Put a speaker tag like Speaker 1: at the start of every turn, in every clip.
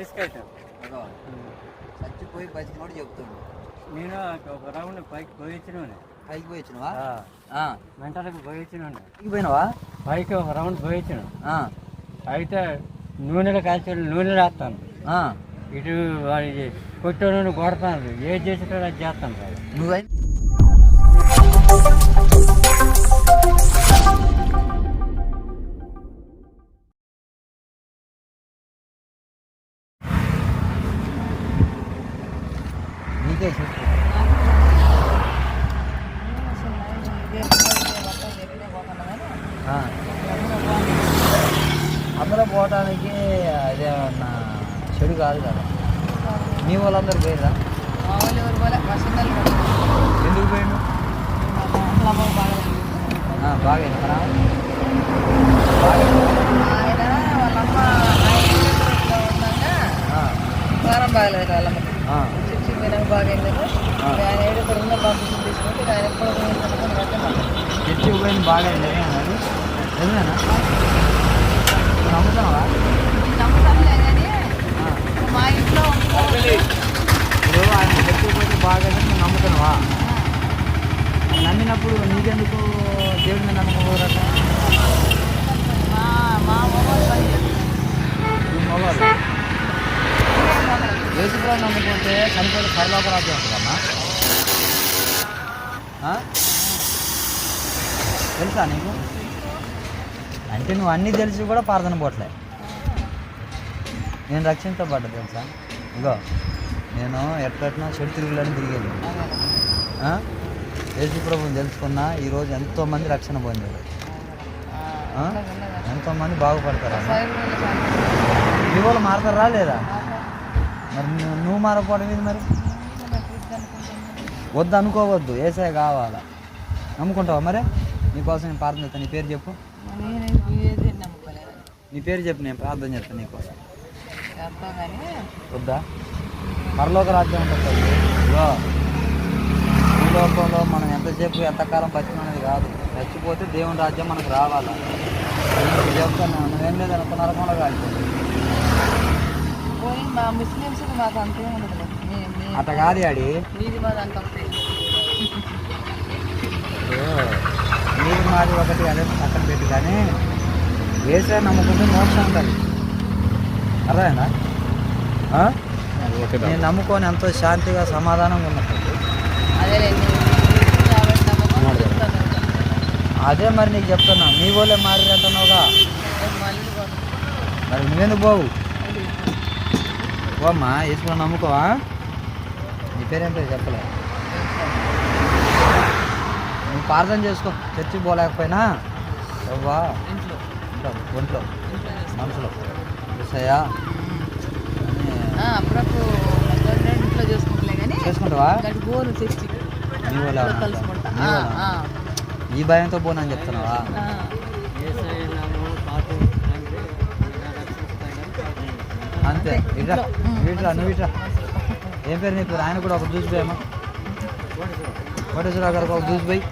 Speaker 1: Risk
Speaker 2: అదో. చచ్చిపోయి బతికినోడు చెప్తుండు.
Speaker 1: నేను ఒక రౌండ్ పైకి పోయించిన
Speaker 2: పైకి పోయి వచ్చినవా
Speaker 1: మెంటలకు పోయించిన
Speaker 2: పైకి పోయినావా?
Speaker 1: పైకి ఒక రౌండ్ పోయించిన అయితే నూనెలో కాల్చి నూనె రాస్తాను. ఇటు వాడి కొట్టోడు కొడతాను ఏది చేసేటో అది చేస్తాను సార్
Speaker 2: అందులో పోవటానికి అదేమన్నా చెడు కాదు కదా. మీ వాళ్ళందరూ పోయిరా ఎందుకు పోయిండు ఆ, బాగా వినపరా? బాగా ఆ,
Speaker 3: వారం బాగలేదు వాళ్ళకి
Speaker 2: ఆ,
Speaker 3: చిప్స్ తినక బాగైందని
Speaker 2: ఆ.
Speaker 3: ఆయన ఏడు ఇక్కడ ఉన్న పంపించి తీసుకుంటే ఆయన ఎప్పుడు
Speaker 2: చర్చి పోయింది బాగా అయింది అన్నది నిజమేనా నువ్వు నమ్ముతున్నావా
Speaker 3: నమ్ముతానులే కానీ
Speaker 2: ఆ,
Speaker 3: మా ఇంట్లో
Speaker 2: ఇప్పుడు ఆయన చర్చి పోయింది బాగా అయింది నువ్వు నమ్ముతున్నావా? నమ్మినప్పుడు నీకెందుకు దేవుడి మీద నమ్మకం కుదరట?
Speaker 3: మా మా మొబైల్ పని
Speaker 2: ఈ మగవాళ్ళు యేసుప్రభు నమ్ముకుంటే చనిపోతే పరలోక రాజ్యం వస్తుందమ్మా? తెలుసా నీకు? అంటే నువ్వు అన్నీ తెలిసి కూడా ప్రార్థన పోట్లే నేను రక్షించబడ్డా తెలుసా? ఇగో నేను ఎట్లెట్నా చెడు తిరుగులని తిరిగేది. యేసు ప్రభుని తెలుసుకున్నా ఈరోజు ఎంతోమంది రక్షణ పొందారు. ఎంతోమంది బాగుపడతారా? మీ వాళ్ళు మారతారా లేదా? మరి నువ్వు మారకపోవడం ఇది మరి? వద్దు అనుకోవద్దు ఏసే కావాలా? నమ్ముకుంటావా మరి? నీకోసం నేను ప్రార్థన నీ పేరు చెప్పు. నీ పేరు చెప్పు నేను ప్రార్థన చేస్తాను నీకోసం వద్దా? పరలోక రాజ్యం ఉంటుంది ఇగో ఈ లోకంలో మనం ఎంతసేపు ఎంతకాలం బతికినది కాదు. చచ్చిపోతే దేవుని రాజ్యం మనకు రావాలా? చెప్తాను నువ్వేం లేదు ఎంత నరకంలో
Speaker 3: పోయి మా ముస్లిమ్స్ మాకు అంతేం ఉండదు.
Speaker 2: అట్ట కాదు ఆడి
Speaker 3: మీది మాది అంత
Speaker 2: నీది మాది ఒకటి అదే పక్కన పెట్టి కానీ వేసే నమ్ముకుంటే మోక్షం ఉంటుంది అర్థమైందా? ఆ? నేను నమ్ముకొని ఎంతో శాంతిగా సమాధానంగా ఉన్నప్పుడు
Speaker 3: అదే
Speaker 2: మరి నీకు చెప్తున్నా. మీ వాళ్ళే మారి అంటున్నావుగా
Speaker 3: మళ్ళీ పోతాం.
Speaker 2: మరి నువ్వెందుకు పోవు? పోమ్మా వేసుకుని నమ్ముకోవా? నీ పేరేం పేరు చెప్పలే నువ్వు ప్రార్థన చేసుకో. చర్చి పోలేకపోయినా? అవ్వా
Speaker 3: ఇంట్లో.
Speaker 2: ఇంట్లో ఒంట్లో. మనసులో.
Speaker 3: అప్పుడప్పుడు ఇంట్లో చేసుకుంటలే కానీ
Speaker 2: చేసుకుంటావా?
Speaker 3: చర్చికి.
Speaker 2: ఈ భయంతో పోనని చెప్తున్నావా?
Speaker 3: ఆ.
Speaker 2: అంతే. ఇట్రా ఇట్రా నువ్వు ఇట్రా ఏం పేరు నీ పేరు ఆయన కూడా ఒక జ్యూస్ పోయమ్మా కోటేశ్వరరావు గారికి ఒక జ్యూస్ పోయి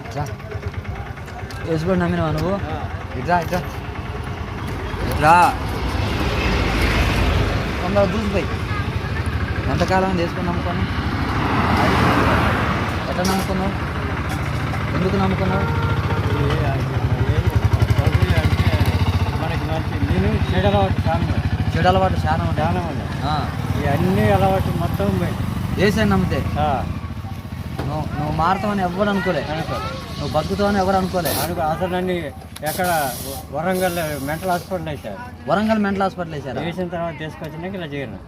Speaker 2: ఇట్రా వేసుకోండి నమ్మినావా నువ్వు? ఇట్రా ఇట్రా. ఇట్రా. తొందర జ్యూస్ పోయి. ఎంతకాలం చేసుకొని నమ్ముకోను? ఎట్లా నమ్ముకున్నావు? ఎందుకు నమ్ముకున్నావు?
Speaker 1: నేను చెడు అలవాటు చాలా
Speaker 2: చెడు అలవాటు చాలా ఉంటాయి
Speaker 1: చాలా అన్ని అలవాటు మొత్తం.
Speaker 2: ఏసైని నమ్మితే?
Speaker 1: ఆ,
Speaker 2: నువ్వు నువ్వు మారుతావని ఎవరు అనుకోలే.
Speaker 1: అనుకో
Speaker 2: నువ్వు బతుకుతావని ఎవరు అనుకోలే.
Speaker 1: అనుకో అసలు నన్ను ఎక్కడ వరంగల్ మెంటల్ హాస్పిటల్ వేశారు
Speaker 2: వరంగల్ మెంటల్ హాస్పిటల్ వేసారా
Speaker 1: వేసిన తర్వాత తీసుకొచ్చినాక ఇలా చేయను.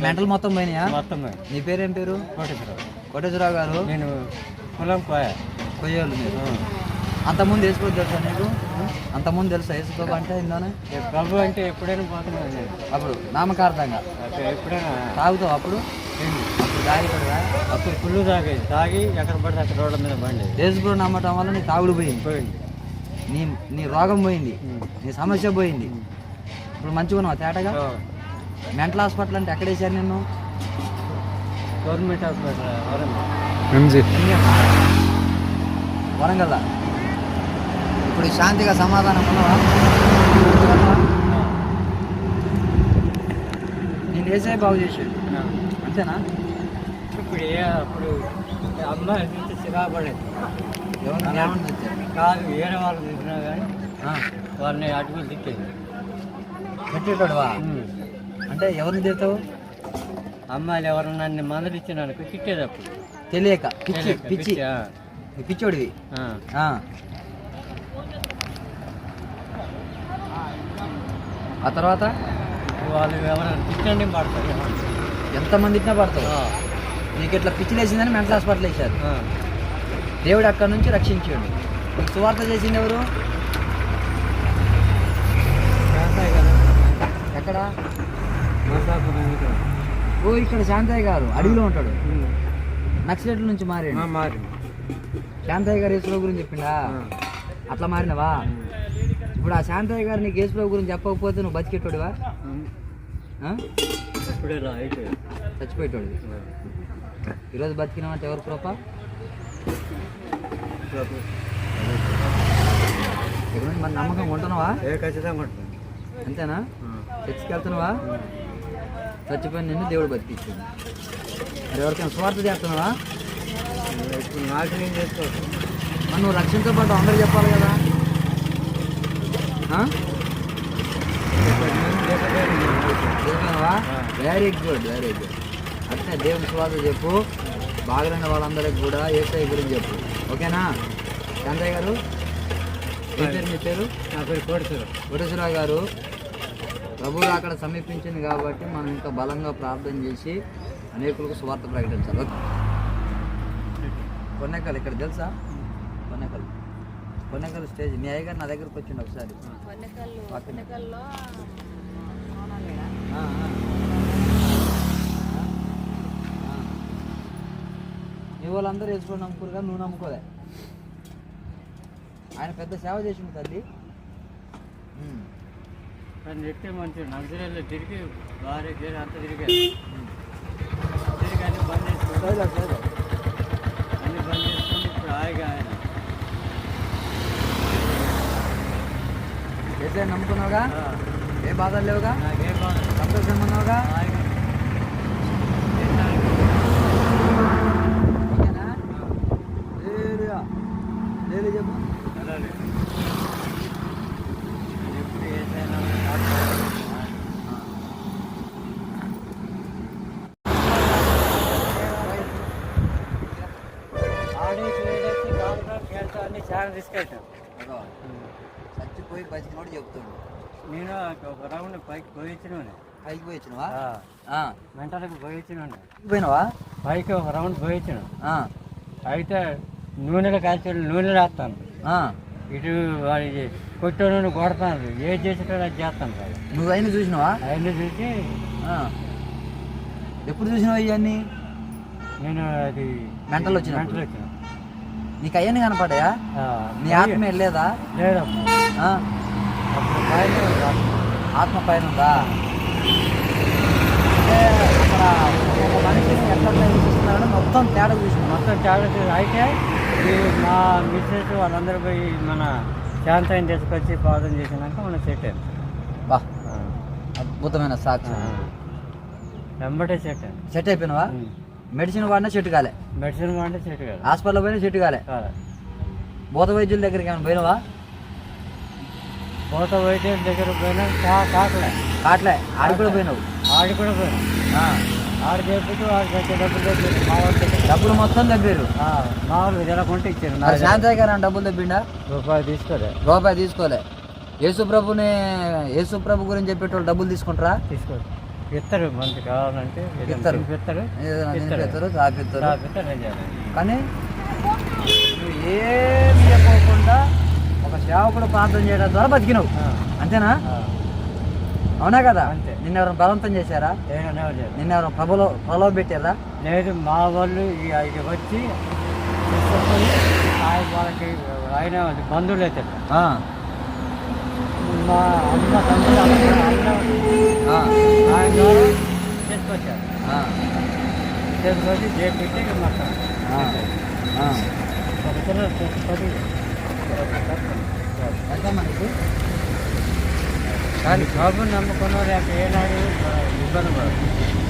Speaker 2: మెంటల్ మొత్తం పోయినాయా?
Speaker 1: మొత్తం.
Speaker 2: నీ పేరేం పేరు?
Speaker 1: కోటేశ్వరరావు.
Speaker 2: కోటేశ్వరరావు గారు?
Speaker 1: నేను కులం కోయా
Speaker 2: కొయ్యోళ్ళు మీరు. అంతకుముందు వేసుకోవచ్చు తెలుసా నీకు? అంతకుముందు తెలుసా వేసుకోక అంటే ఇందానే
Speaker 1: ఏ ప్రభు అంటే ఎప్పుడైనా పోతున్నాను నేను.
Speaker 2: అప్పుడు నామకార్థంగా.
Speaker 1: ఎప్పుడైనా
Speaker 2: తాగుతావు అప్పుడు? అప్పుడు తాగి పడదా?
Speaker 1: అప్పుడు ఫుల్ తాగేది తాగి ఎక్కడ పడితే అక్కడ రోడ్ల మీద బండి
Speaker 2: యేసుప్రభు నమ్మటం వల్ల నీ తాగుడు పోయింది.
Speaker 1: పోయింది.
Speaker 2: నీ నీ రోగం పోయింది. నీ సమస్య పోయింది. ఇప్పుడు మంచిగా ఉన్నావా తేటగా? మెంటల్ హాస్పిటల్ అంటే ఎక్కడ వేసారు నిన్ను?
Speaker 1: Government hospital Warangal.
Speaker 2: వరంగల్ ఇప్పుడు శాంతిగా సమాధానం ఉన్నావా? నేను వేసే బాగు చేసాడు. అంతేనా?
Speaker 1: ఇప్పుడు ఏ అప్పుడు అమ్మాయి చూస్తే
Speaker 2: తెచ్చారు
Speaker 1: కాదు వేరే వాళ్ళు చూసినా కానీ వాళ్ళని అడుగులు తిట్టేది.
Speaker 2: పెట్టేటోడువా అంటే ఎవరిని తిడతావు?
Speaker 1: అమ్మాయిలు ఎవరన్నా నన్ను మందులు ఇచ్చినానుకో తిట్టేది అప్పుడు.
Speaker 2: తెలియక. పిచ్చి పిచ్చోడివి.
Speaker 1: ఆ.
Speaker 2: తర్వాత?
Speaker 1: వాళ్ళు ఎవరైనా తిట్టండి పడతారు
Speaker 2: ఎంతమంది ఇట్లా పడతావు. నీకు ఇట్లా పిచ్చిలేసిందని మెంటల్ హాస్పిటల్ వేశారు. దేవుడు అక్కడి నుంచి రక్షించాడు. సువార్త చేసింది ఎవరు? ఎక్కడ. ఓ ఇక్కడ శాంతయ్య గారు అడవిలో ఉంటాడు. నక్సలెట్ల నుంచి మారాడు.
Speaker 1: ఆ, మారి
Speaker 2: శాంతయ్య గారు యేసుప్రభు గురించి చెప్పిండా. అట్లా మారినవా? ఇప్పుడు ఆ శాంతయ్య గారు నీకు యేసుప్రభు గురించి చెప్పకపోతే నువ్వు బతికెట్టోడివా చచ్చిపోయేటోడు ఈరోజు బతికినామంటే ఎవరు కృప ఇక్కడ మన నమ్మకం ఉంటున్నావా
Speaker 1: ఏ ఖచ్చితంగా
Speaker 2: అంతేనా. చర్చికి వెళ్తున్నావా? చచ్చిపోయిన నిన్ను దేవుడు బతికించింది మరి ఎవరికైనా స్వార్థ చేస్తున్నావా?
Speaker 1: ఇప్పుడు నాకు నేను చేసుకోవచ్చు
Speaker 2: మరి నువ్వు రక్షించబడ్డ అందరూ చెప్పాలి కదా. ఆ? వెరీ గుడ్ వెరీ గుడ్ అట్నే దేవుని స్వార్థ చెప్పు. బాగలేని వాళ్ళందరికీ కూడా ఏసఐ గురించి చెప్పు. ఓకేనా? చంద్రయ్య గారు ఏ పేరు మీ పేరు?
Speaker 1: నా పేరు కోడుతారు
Speaker 2: కోటేశ్వరరావు గారు ప్రభువు అక్కడ సమీపించింది కాబట్టి మనం ఇంకా బలంగా ప్రార్థన చేసి అనేకులకు స్వార్థ ప్రకటించాలి. ఓకే. కొన్నెకల్ ఇక్కడ తెలుసా? కొన్నెకల్. కొన్నెకల్ స్టేజ్. మీ అయ్యగారు నా దగ్గరకు వచ్చిండు ఒకసారి
Speaker 3: కొన్నికల్లు
Speaker 2: పక్కన.
Speaker 3: కొన్నికల్లో
Speaker 2: ఆ, ఆ. ఆ. మీ వాళ్ళందరూ వేసుకొని నమ్ముకోరు కానీ నువ్వు నమ్ముకోలే. ఆయన పెద్ద సేవ చేసిండు తల్లి.
Speaker 1: కానీ చెప్తే మంచి నర్సరీలో తిరిగి భార్య గేరు అంతా తిరిగారు తిరిగి అన్ని బంద్ చేసుకుంటారు. అన్ని బంద్ చేసుకుని ఇప్పుడు హాయిగా ఆయన.
Speaker 2: ఏసై నమ్ముకున్నావుగా? ఏ బాధలు లేవుగా?
Speaker 1: నాకేం బాధ? లేదు.
Speaker 2: సంతోషంగా ఉన్నావుగా?
Speaker 1: హాయిగా తినడానికి
Speaker 2: ఓకేనా లేదుగా లేదు చెప్పు
Speaker 1: వెళ్ళాలి. నేను ఎప్పుడు ఏదైనా ఆడేసి వేడేసి గాలితో గేలుతో అన్ని చాలా రిస్క్ అవుతాం
Speaker 2: చచ్చిపోయి బతికినోడు చెప్తాడు
Speaker 1: నేను ఒక రౌండ్ పైకి పోయించిన
Speaker 2: పైకి పోయి వచ్చినవా
Speaker 1: మెంటల్కి పోయించిన
Speaker 2: పోయినావా?
Speaker 1: పైకి ఒక రౌండ్ పోయించిన అయితే నూనెలో కాల్చి నూనె రాస్తాను. ఇటు వాడి కొట్టే నూనె కొడతాను. ఏది చేసేటో అది చేస్తాను సార్.
Speaker 2: నువ్వు అయినా చూసినావా?
Speaker 1: అవన్నీ చూసి.
Speaker 2: ఎప్పుడు చూసినావు ఇవన్నీ?
Speaker 1: నేను అది
Speaker 2: మెంటల్ వచ్చినప్పుడు?
Speaker 1: మెంటల్ వచ్చిన.
Speaker 2: నీకు అవన్నీ కనపడాయా నీ ఆత్మ వెళ్ళలేదా
Speaker 1: లేదమ్మా.
Speaker 2: ఆత్మ. పైన ఉందా? అక్కడ ఒక మనిషిని ఎట్లా మొత్తం తేడా చూసినావు?
Speaker 1: మొత్తం చూ- అయితే మా మిస్సెస్ వాళ్ళందరూ పోయి మన శాంతాయం తీసుకొచ్చి పాదం చేసినాక మనం సెట్ అయింది
Speaker 2: బా. అద్భుతమైన సాక్షి
Speaker 1: వెంబటే సెట్ అయింది
Speaker 2: సెట్ అయిపోయినావా? మెడిసిన్ వాడినా చెట్టు కాలే.
Speaker 1: మెడిసిన్ వాడితే సెట్ కాదు
Speaker 2: హాస్పిటల్ పోయినా చెట్టు కాలే. భూత వైద్యుల దగ్గరికి ఏమైనా పోయినావా?
Speaker 1: పోత వైద్యుల దగ్గర పోయినా కా కాకలే
Speaker 2: కాట్లే. ఆడి కూడా పోయినావు?
Speaker 1: ఆడి కూడా పోయినా.
Speaker 2: ఆ.
Speaker 1: ఆడు వచ్చే డబ్బులు తెచ్చారు. మా వాళ్ళు.
Speaker 2: డబ్బులు మొత్తం తగ్గారు
Speaker 1: మా వాళ్ళు ఎలా కొంటే ఇచ్చారు. నా
Speaker 2: శాంతయ్య గారు డబ్బులు తప్పిండా?
Speaker 1: రూపాయి తీసుకోలే.
Speaker 2: రూపాయి తీసుకోలే. యేసుప్రభుని యేసుప్రభు గురించి చెప్పేటోళ్ళు డబ్బులు తీసుకుంటారా?
Speaker 1: తీసుకోరు. ఇస్తారు. మనకి కావాలంటే
Speaker 2: ఇస్తారు.
Speaker 1: ఇస్తారు.
Speaker 2: తాపిస్తారు. కానీ ఏమి చెప్పకుండా ఒక సేవకుడు ప్రార్థన చేయడం ద్వారా బతికినావు. అంతేనా? అవునా కదా?
Speaker 1: అంతే.
Speaker 2: నిన్న ఎవరైనా బలవంతం చేశారా. నిన్న ఎవరైనా ప్రభులో ప్రలోభ పెట్టారా?
Speaker 1: లేదు మా వాళ్ళు ఇక వచ్చి వాళ్ళకి ఆయన బంధువులు అయితే మా అమ్మ తండ్రి ఆయన ద్వారా తీసుకొచ్చారు.
Speaker 2: ఆ,
Speaker 1: తీసుకొచ్చి చేపెట్టి. ఒక చిన్న తీసుకొని
Speaker 3: మనకి
Speaker 1: కానీ బాబుని నమ్ముకున్న వాళ్ళు ఏనాడు ఇబ్బంది పడదు